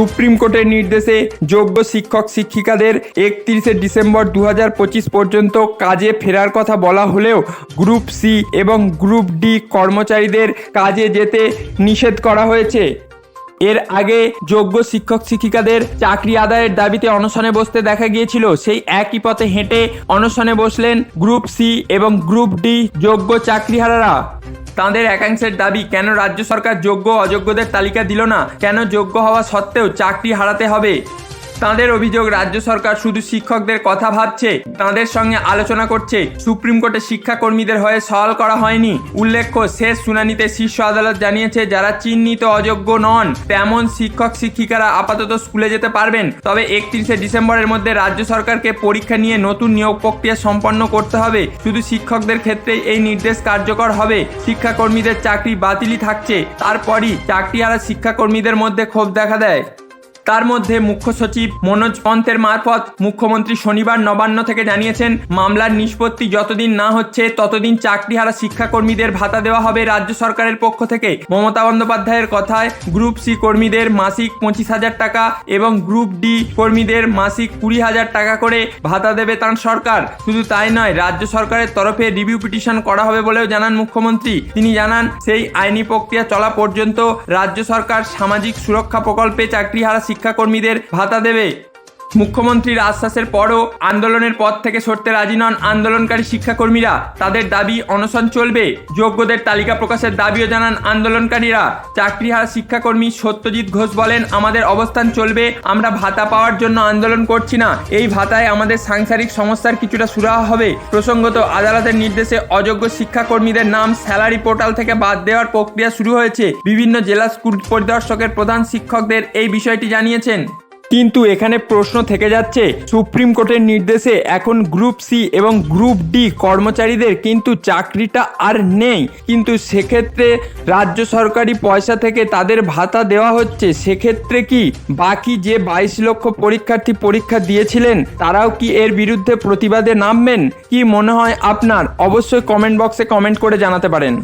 Supreme কোর্টের নির্দেশে যোগ্য শিক্ষক শিক্ষিকাদের একত্রিশে ডিসেম্বর দু হাজার পঁচিশ পর্যন্ত কাজে ফেরার কথা বলা হলেও গ্রুপ সি এবং গ্রুপ ডি কর্মচারীদের কাজে যেতে নিষেধ করা হয়েছে। এর আগে যোগ্য শিক্ষক শিক্ষিকাদের চাকরি আদায়ের দাবিতে অনশনে বসতে দেখা গিয়েছিল। সেই একই পথে হেঁটে অনশনে বসলেন গ্রুপ সি এবং গ্রুপ ডি যোগ্য চাকরিহারারা। তাঁদের একাংশের দাবি, কেন রাজ্য সরকার যোগ্য অযোগ্যদের তালিকা দিল না? কেন যোগ্য হওয়া সত্ত্বেও চাকরি হারাতে হবে? তাঁদের অভিযোগ রাজ্য সরকার শুধু শিক্ষকদের কথা ভাবছে, তাঁদের সঙ্গে আলোচনা করছে। সুপ্রিম কোর্টে শিক্ষাকর্মীদের হয়ে সওয়াল করা হয়নি। উল্লেখ্য, শেষ শুনানিতে শীর্ষ আদালত জানিয়েছে, যারা চিহ্নিত অযোগ্য নন, তেমন শিক্ষক, শিক্ষিকারা আপাতত স্কুলে যেতে পারবেন। তবে একত্রিশে ডিসেম্বরের মধ্যে রাজ্য সরকারকে পরীক্ষা নিয়ে নতুন নিয়োগ প্রক্রিয়া সম্পন্ন করতে হবে। শুধু শিক্ষকদের ক্ষেত্রে এই নির্দেশ কার্যকর হবে। শিক্ষাকর্মীদের চাকরি বাতিলই থাকছে। তারপরই চাকরি চাকরিহারা শিক্ষাকর্মীদের মধ্যে ক্ষোভ দেখা দেয়। তার মধ্যে মুখ্য সচিব মনোজ পন্থের মারফত মুখ্যমন্ত্রী শনিবার নবান্ন থেকে জানিয়েছেন, মামলার নিষ্পত্তি যতদিন না হচ্ছে, ততদিন চাকরিহারা শিক্ষাকর্মীদের ভাতা দেওয়া হবে রাজ্য সরকারের পক্ষ থেকে। মমতা বন্দ্যোপাধ্যায়ের কথায় গ্রুপ সি কর্মীদের মাসিক পঁচিশ হাজার টাকা এবং গ্রুপ ডি কর্মীদের মাসিক কুড়ি হাজার টাকা করে ভাতা দেবে তার সরকার। শুধু তাই নয়, রাজ্য সরকারের তরফে রিভিউ পিটিশন করা হবে বলেও জানান মুখ্যমন্ত্রী। তিনি জানান, সেই আইনি প্রক্রিয়া চলা পর্যন্ত রাজ্য সরকার সামাজিক সুরক্ষা প্রকল্পে চাকরিহারা শিক্ষাকর্মীদের ভাতা দেবে। মুখ্যমন্ত্রীর আশ্বাসের পরও আন্দোলনের পথ থেকে সরতে রাজি নন আন্দোলনকারী শিক্ষাকর্মীরা। তাদের দাবি, অনশন চলবে। যোগ্যদের তালিকা প্রকাশের দাবিও জানান আন্দোলনকারীরা। চাকরিহারা শিক্ষাকর্মী সত্যজিৎ ঘোষ বলেন, আমাদের অবস্থান চলবে, আমরা ভাতা পাওয়ার জন্য আন্দোলন করছি না। এই ভাতায় আমাদের সাংসারিক সমস্যার কিছুটা সুরাহা হবে। প্রসঙ্গত, আদালতের নির্দেশে অযোগ্য শিক্ষাকর্মীদের নাম স্যালারি পোর্টাল থেকে বাদ দেওয়ার প্রক্রিয়া শুরু হয়েছে। বিভিন্ন জেলা স্কুল পরিদর্শকের প্রধান শিক্ষকদের এই বিষয়টি জানিয়েছেন। কিন্তু এখানে প্রশ্ন থেকে যাচ্ছে, সুপ্রিম কোর্টের নির্দেশে এখন গ্রুপ সি এবং গ্রুপ ডি কর্মচারীদের কিন্তু চাকরিটা আর নেই। কিন্তু সেক্ষেত্রে রাজ্য সরকারি পয়সা থেকে তাদের ভাতা দেওয়া হচ্ছে, সেক্ষেত্রে কি বাকি যে বাইশ লক্ষ পরীক্ষার্থী পরীক্ষা দিয়েছিলেন, তারাও কি এর বিরুদ্ধে প্রতিবাদে নামবেন? কি মনে হয় আপনার? অবশ্যই কমেন্ট বক্সে কমেন্ট করে জানাতে পারেন।